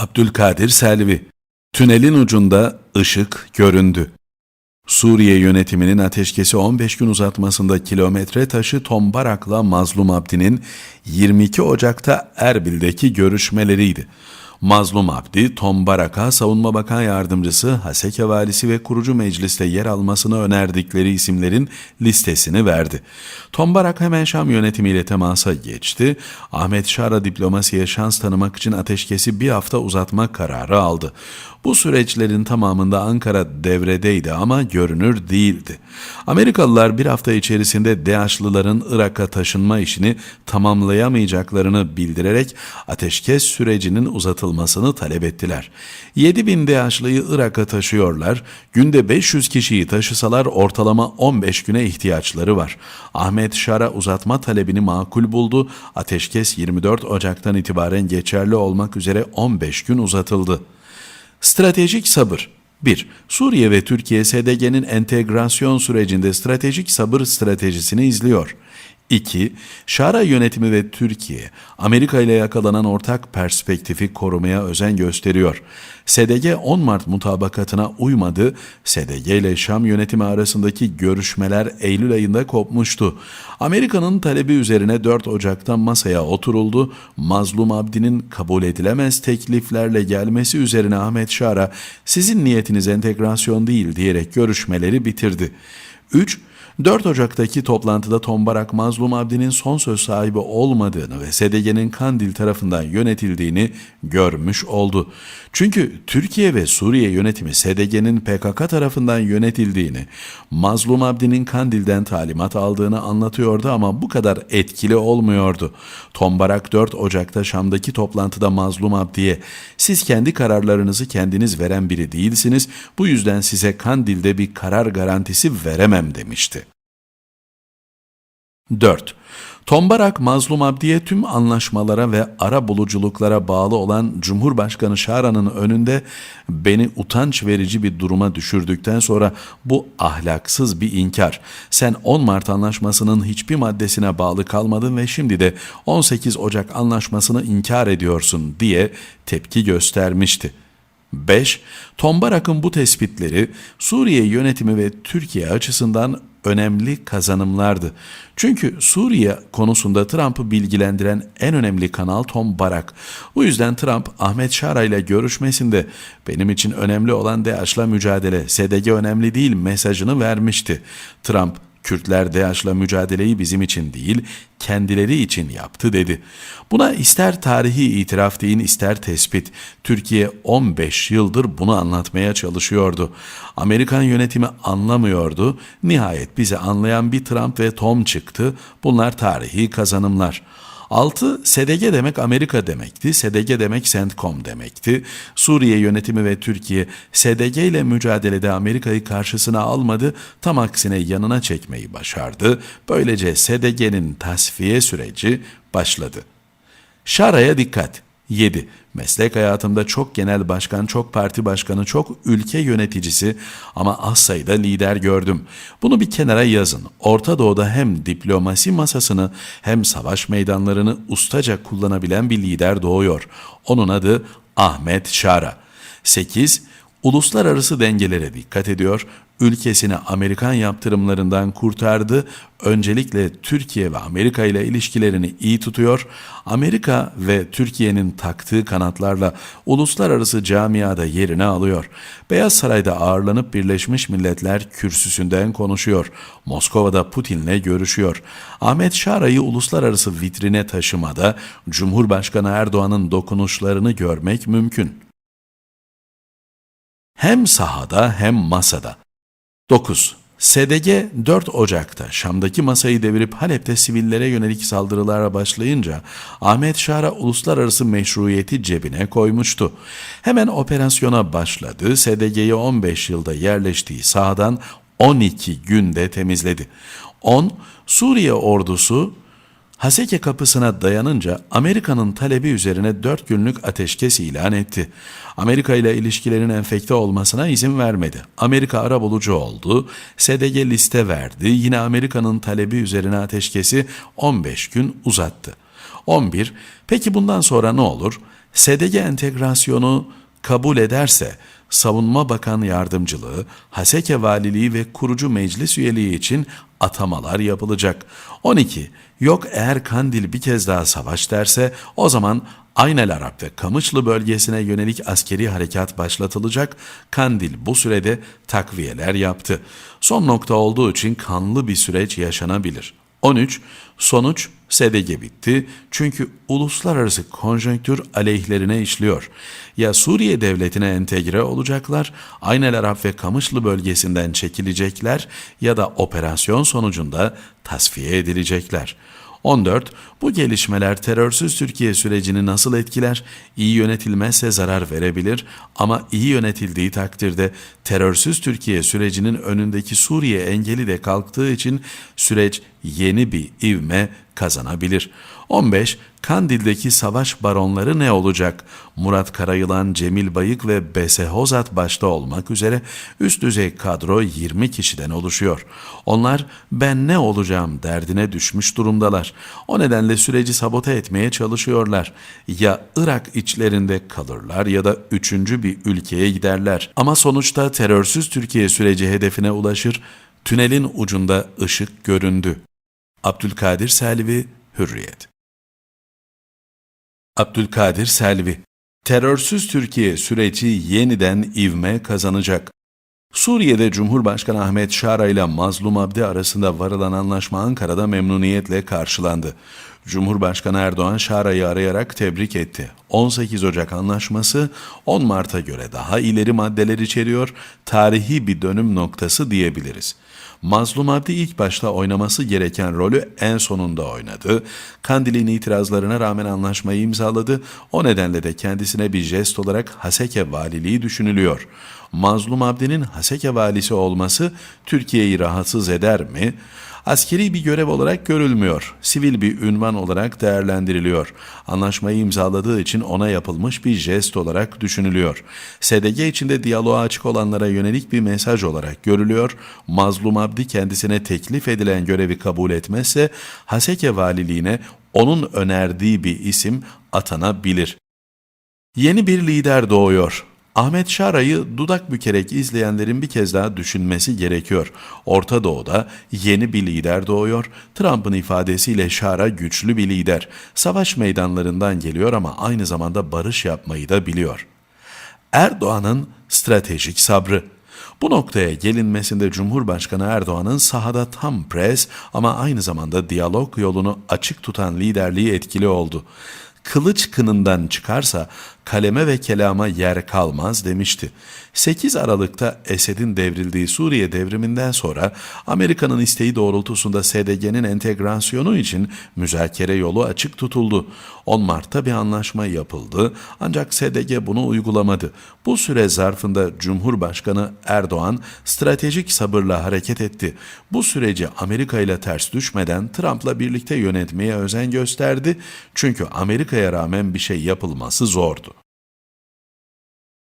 Abdülkadir Selvi Tünelin ucunda ışık göründü. Suriye yönetiminin ateşkesi 15 gün uzatmasında kilometre taşı Tombarak'la Mazlum Abdi'nin 22 Ocak'ta Erbil'deki görüşmeleriydi. Mazlum Abdi, Tombarak'a Savunma Bakan Yardımcısı, Haseke Valisi ve kurucu mecliste yer almasını önerdikleri isimlerin listesini verdi. Tombarak hemen Şam yönetimiyle temasa geçti. Ahmet Şara diplomasiye şans tanımak için ateşkesi bir hafta uzatma kararı aldı. Bu süreçlerin tamamında Ankara devredeydi ama görünür değildi. Amerikalılar bir hafta içerisinde DAEŞ'lıların Irak'a taşınma işini tamamlayamayacaklarını bildirerek ateşkes sürecinin uzatılmasını talep ettiler. 7 bin DAEŞ'lıyı Irak'a taşıyorlar. Günde 500 kişiyi taşısalar ortalama 15 güne ihtiyaçları var. Ahmet Şara uzatma talebini makul buldu. Ateşkes 24 Ocak'tan itibaren geçerli olmak üzere 15 gün uzatıldı. Stratejik sabır 1. Suriye ve Türkiye SDG'nin entegrasyon sürecinde stratejik sabır stratejisini izliyor. 2. Şara yönetimi ve Türkiye, Amerika ile yakalanan ortak perspektifi korumaya özen gösteriyor. SDG 10 Mart mutabakatına uymadı. SDG ile Şam yönetimi arasındaki görüşmeler Eylül ayında kopmuştu. Amerika'nın talebi üzerine 4 Ocak'ta masaya oturuldu. Mazlum Abdi'nin kabul edilemez tekliflerle gelmesi üzerine Ahmet Şara, sizin niyetiniz entegrasyon değil diyerek görüşmeleri bitirdi. 3. 4 Ocak'taki toplantıda Tombarak Mazlum Abdi'nin son söz sahibi olmadığını ve SDG'nin Kandil tarafından yönetildiğini görmüş oldu. Çünkü Türkiye ve Suriye yönetimi SDG'nin PKK tarafından yönetildiğini, Mazlum Abdi'nin Kandil'den talimat aldığını anlatıyordu ama bu kadar etkili olmuyordu. Tombarak 4 Ocak'ta Şam'daki toplantıda Mazlum Abdi'ye siz kendi kararlarınızı kendiniz veren biri değilsiniz, bu yüzden size Kandil'de bir karar garantisi veremem demişti. 4. Tombarak Mazlum Abdi'ye tüm anlaşmalara ve ara buluculuklara bağlı olan Cumhurbaşkanı Şara'nın önünde beni utanç verici bir duruma düşürdükten sonra bu ahlaksız bir inkar. Sen 10 Mart anlaşmasının hiçbir maddesine bağlı kalmadın ve şimdi de 18 Ocak anlaşmasını inkar ediyorsun diye tepki göstermişti. 5. Tombarak'ın bu tespitleri Suriye yönetimi ve Türkiye açısından önemli kazanımlardı. Çünkü Suriye konusunda Trump'ı bilgilendiren en önemli kanal Tom Barak. Bu yüzden Trump Ahmet Şara ile görüşmesinde benim için önemli olan DAEŞ'la mücadele, SDG önemli değil mesajını vermişti. Trump Kürtler DAEŞ'la mücadeleyi bizim için değil, kendileri için yaptı dedi. Buna ister tarihi itiraf deyin ister tespit. Türkiye 15 yıldır bunu anlatmaya çalışıyordu. Amerikan yönetimi anlamıyordu. Nihayet bizi anlayan bir Trump ve Tom çıktı. Bunlar tarihi kazanımlar. 6. SDG demek Amerika demekti. SDG demek CENTCOM demekti. Suriye yönetimi ve Türkiye SDG ile mücadelede Amerika'yı karşısına almadı, tam aksine yanına çekmeyi başardı. Böylece SDG'nin tasfiye süreci başladı. Şara'ya dikkat. 7. Meslek hayatımda çok genel başkan, çok parti başkanı, çok ülke yöneticisi ama az sayıda lider gördüm. Bunu bir kenara yazın. Orta Doğu'da hem diplomasi masasını hem savaş meydanlarını ustaca kullanabilen bir lider doğuyor. Onun adı Ahmet Şara. 8. Uluslararası dengelere dikkat ediyor, ülkesini Amerikan yaptırımlarından kurtardı, öncelikle Türkiye ve Amerika ile ilişkilerini iyi tutuyor, Amerika ve Türkiye'nin taktığı kanatlarla uluslararası camiada yerini alıyor. Beyaz Saray'da ağırlanıp Birleşmiş Milletler kürsüsünden konuşuyor, Moskova'da Putin'le görüşüyor. Ahmet Şara'yı uluslararası vitrine taşımada Cumhurbaşkanı Erdoğan'ın dokunuşlarını görmek mümkün hem sahada hem masada. 9. SDG 4 Ocak'ta Şam'daki masayı devirip Halep'te sivillere yönelik saldırılara başlayınca Ahmet Şara uluslararası meşruiyeti cebine koymuştu. Hemen operasyona başladı. SDG'yi 15 yılda yerleştiği sahadan 12 günde temizledi. 10. Suriye ordusu Haseke kapısına dayanınca Amerika'nın talebi üzerine 4 günlük ateşkes ilan etti. Amerika ile ilişkilerin enfekte olmasına izin vermedi. Amerika arabulucu oldu, SDG liste verdi, yine Amerika'nın talebi üzerine ateşkesi 15 gün uzattı. 11. Peki bundan sonra ne olur? SDG entegrasyonu kabul ederse Savunma Bakan Yardımcılığı, Haseke Valiliği ve kurucu meclis üyeliği için atamalar yapılacak. 12. Yok eğer Kandil bir kez daha savaş derse o zaman Aynel Arap ve Kamışlı bölgesine yönelik askeri harekat başlatılacak. Kandil bu sürede takviyeler yaptı. Son nokta olduğu için kanlı bir süreç yaşanabilir. 13. Sonuç SDG bitti çünkü uluslararası konjonktür aleyhlerine işliyor. Ya Suriye devletine entegre olacaklar, Aynel Arap ve Kamışlı bölgesinden çekilecekler ya da operasyon sonucunda tasfiye edilecekler. 14. Bu gelişmeler terörsüz Türkiye sürecini nasıl etkiler? İyi yönetilmezse zarar verebilir ama iyi yönetildiği takdirde terörsüz Türkiye sürecinin önündeki Suriye engeli de kalktığı için süreç yeni bir ivme kazanabilir. 15. Kandil'deki savaş baronları ne olacak? Murat Karayılan, Cemil Bayık ve Bese Hozat başta olmak üzere üst düzey kadro 20 kişiden oluşuyor. Onlar ben ne olacağım derdine düşmüş durumdalar. O nedenle süreci sabote etmeye çalışıyorlar. Ya Irak içlerinde kalırlar ya da üçüncü bir ülkeye giderler. Ama sonuçta terörsüz Türkiye süreci hedefine ulaşır. Tünelin ucunda ışık göründü. Abdülkadir Selvi, Hürriyet Abdülkadir Selvi Terörsüz Türkiye süreci yeniden ivme kazanacak. Suriye'de Cumhurbaşkanı Ahmet Şara ile Mazlum Abdi arasında varılan anlaşma Ankara'da memnuniyetle karşılandı. Cumhurbaşkanı Erdoğan Şara'yı arayarak tebrik etti. 18 Ocak anlaşması 10 Mart'a göre daha ileri maddeler içeriyor, tarihi bir dönüm noktası diyebiliriz. Mazlum Abdi ilk başta oynaması gereken rolü en sonunda oynadı. Kandil'in itirazlarına rağmen anlaşmayı imzaladı. O nedenle de kendisine bir jest olarak Haseke valiliği düşünülüyor. Mazlum Abdi'nin Haseke valisi olması Türkiye'yi rahatsız eder mi? Askeri bir görev olarak görülmüyor. Sivil bir ünvan olarak değerlendiriliyor. Anlaşmayı imzaladığı için ona yapılmış bir jest olarak düşünülüyor. SDG içinde diyaloğa açık olanlara yönelik bir mesaj olarak görülüyor. Mazlum Abdi kendisine teklif edilen görevi kabul etmezse Haseke valiliğine onun önerdiği bir isim atanabilir. Yeni bir lider doğuyor. Ahmet Şara'yı dudak bükerek izleyenlerin bir kez daha düşünmesi gerekiyor. Orta Doğu'da yeni bir lider doğuyor. Trump'ın ifadesiyle Şara güçlü bir lider. Savaş meydanlarından geliyor ama aynı zamanda barış yapmayı da biliyor. Erdoğan'ın stratejik sabrı. Bu noktaya gelinmesinde Cumhurbaşkanı Erdoğan'ın sahada tam pres ama aynı zamanda diyalog yolunu açık tutan liderliği etkili oldu kılıç kınından çıkarsa kaleme ve kelama yer kalmaz demişti. 8 Aralık'ta Esed'in devrildiği Suriye devriminden sonra Amerika'nın isteği doğrultusunda SDG'nin entegrasyonu için müzakere yolu açık tutuldu. 10 Mart'ta bir anlaşma yapıldı ancak SDG bunu uygulamadı. Bu süre zarfında Cumhurbaşkanı Erdoğan stratejik sabırla hareket etti. Bu süreci Amerika ile ters düşmeden Trump'la birlikte yönetmeye özen gösterdi. Çünkü Amerika'ya rağmen bir şey yapılması zordu.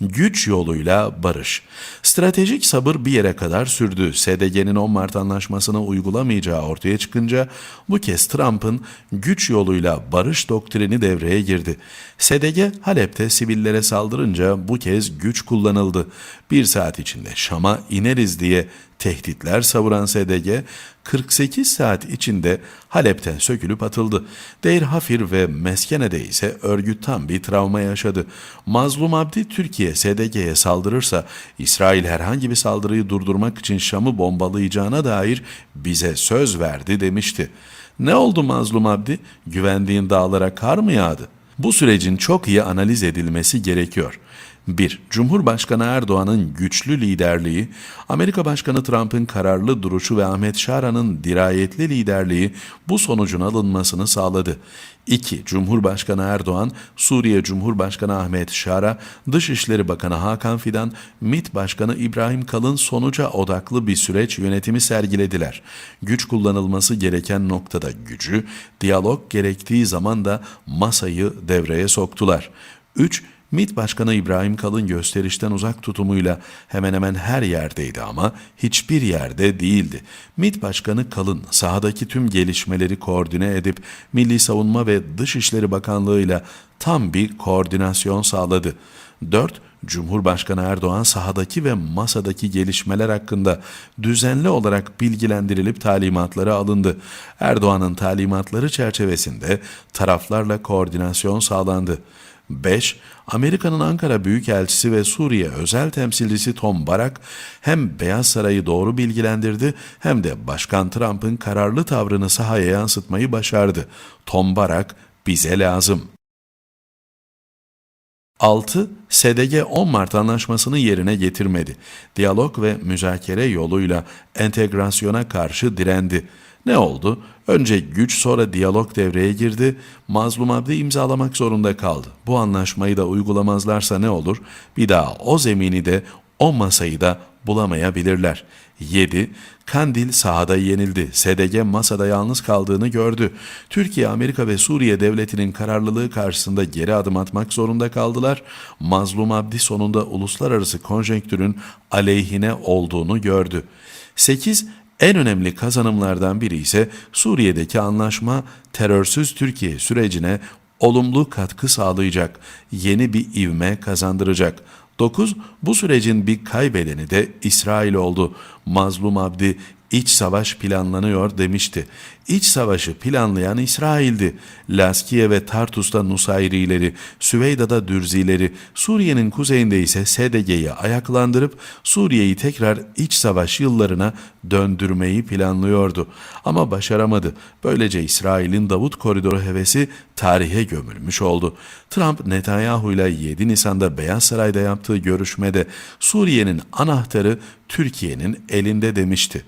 Güç yoluyla barış. Stratejik sabır bir yere kadar sürdü. SDG'nin 10 Mart anlaşmasını uygulamayacağı ortaya çıkınca bu kez Trump'ın güç yoluyla barış doktrini devreye girdi. SDG Halep'te sivillere saldırınca bu kez güç kullanıldı. Bir saat içinde Şam'a ineriz diye tehditler savuran SDG 48 saat içinde Halep'ten sökülüp atıldı. Deir Hafir ve Meskene'de ise örgüt tam bir travma yaşadı. Mazlum Abdi Türkiye SDG'ye saldırırsa İsrail herhangi bir saldırıyı durdurmak için Şam'ı bombalayacağına dair bize söz verdi demişti. Ne oldu Mazlum Abdi? Güvendiğin dağlara kar mı yağdı? Bu sürecin çok iyi analiz edilmesi gerekiyor. 1. Cumhurbaşkanı Erdoğan'ın güçlü liderliği, Amerika Başkanı Trump'ın kararlı duruşu ve Ahmet Şara'nın dirayetli liderliği bu sonucun alınmasını sağladı. 2. Cumhurbaşkanı Erdoğan, Suriye Cumhurbaşkanı Ahmet Şara, Dışişleri Bakanı Hakan Fidan, MİT Başkanı İbrahim Kalın sonuca odaklı bir süreç yönetimi sergilediler. Güç kullanılması gereken noktada gücü, diyalog gerektiği zaman da masayı devreye soktular. 3 MİT Başkanı İbrahim Kalın gösterişten uzak tutumuyla hemen hemen her yerdeydi ama hiçbir yerde değildi. MİT Başkanı Kalın sahadaki tüm gelişmeleri koordine edip Milli Savunma ve Dışişleri Bakanlığı'yla tam bir koordinasyon sağladı. 4. Cumhurbaşkanı Erdoğan sahadaki ve masadaki gelişmeler hakkında düzenli olarak bilgilendirilip talimatları alındı. Erdoğan'ın talimatları çerçevesinde taraflarla koordinasyon sağlandı. 5. Amerika'nın Ankara Büyükelçisi ve Suriye özel temsilcisi Tom Barak hem Beyaz Saray'ı doğru bilgilendirdi hem de Başkan Trump'ın kararlı tavrını sahaya yansıtmayı başardı. Tom Barak bize lazım. 6. SDG 10 Mart Anlaşması'nı yerine getirmedi. Diyalog ve müzakere yoluyla entegrasyona karşı direndi. Ne oldu? Önce güç sonra diyalog devreye girdi. Mazlum Abdi imzalamak zorunda kaldı. Bu anlaşmayı da uygulamazlarsa ne olur? Bir daha o zemini de o masayı da bulamayabilirler. 7. Kandil sahada yenildi. SDG masada yalnız kaldığını gördü. Türkiye, Amerika ve Suriye devletinin kararlılığı karşısında geri adım atmak zorunda kaldılar. Mazlum Abdi sonunda uluslararası konjonktürün aleyhine olduğunu gördü. 8. En önemli kazanımlardan biri ise Suriye'deki anlaşma terörsüz Türkiye sürecine olumlu katkı sağlayacak, yeni bir ivme kazandıracak. 9. Bu sürecin bir kaybedeni de İsrail oldu. Mazlum Abdi iç savaş planlanıyor demişti. İç savaşı planlayan İsrail'di. Laskiye ve Tartus'ta Nusayrileri, Süveyda'da Dürzileri, Suriye'nin kuzeyinde ise SDG'yi ayaklandırıp Suriye'yi tekrar iç savaş yıllarına döndürmeyi planlıyordu. Ama başaramadı. Böylece İsrail'in Davut Koridoru hevesi tarihe gömülmüş oldu. Trump Netanyahu ile 7 Nisan'da Beyaz Saray'da yaptığı görüşmede Suriye'nin anahtarı Türkiye'nin elinde demişti.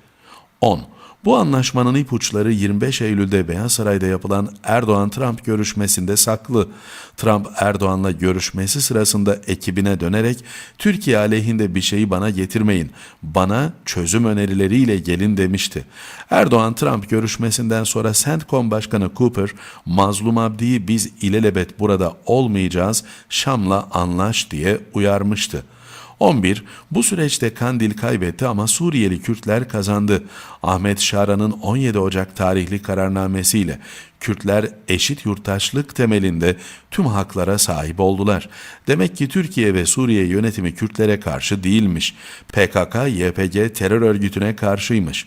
10. Bu anlaşmanın ipuçları 25 Eylül'de Beyaz Saray'da yapılan Erdoğan-Trump görüşmesinde saklı. Trump Erdoğan'la görüşmesi sırasında ekibine dönerek Türkiye aleyhinde bir şeyi bana getirmeyin, bana çözüm önerileriyle gelin demişti. Erdoğan-Trump görüşmesinden sonra CENTCOM Başkanı Cooper, Mazlum Abdi'yi biz ilelebet burada olmayacağız, Şam'la anlaş diye uyarmıştı. 11. Bu süreçte Kandil kaybetti ama Suriyeli Kürtler kazandı. Ahmet Şara'nın 17 Ocak tarihli kararnamesiyle Kürtler eşit yurttaşlık temelinde tüm haklara sahip oldular. Demek ki Türkiye ve Suriye yönetimi Kürtlere karşı değilmiş. PKK, YPG terör örgütüne karşıymış.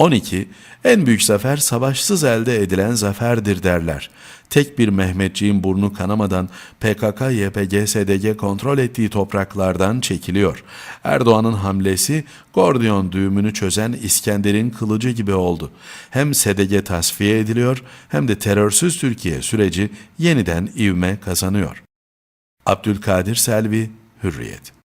12. En büyük zafer savaşsız elde edilen zaferdir derler. Tek bir Mehmetçiğin burnu kanamadan PKK, YPG, SDG kontrol ettiği topraklardan çekiliyor. Erdoğan'ın hamlesi Gordiyon düğümünü çözen İskender'in kılıcı gibi oldu. Hem SDG tasfiye ediliyor hem de terörsüz Türkiye süreci yeniden ivme kazanıyor. Abdülkadir Selvi, Hürriyet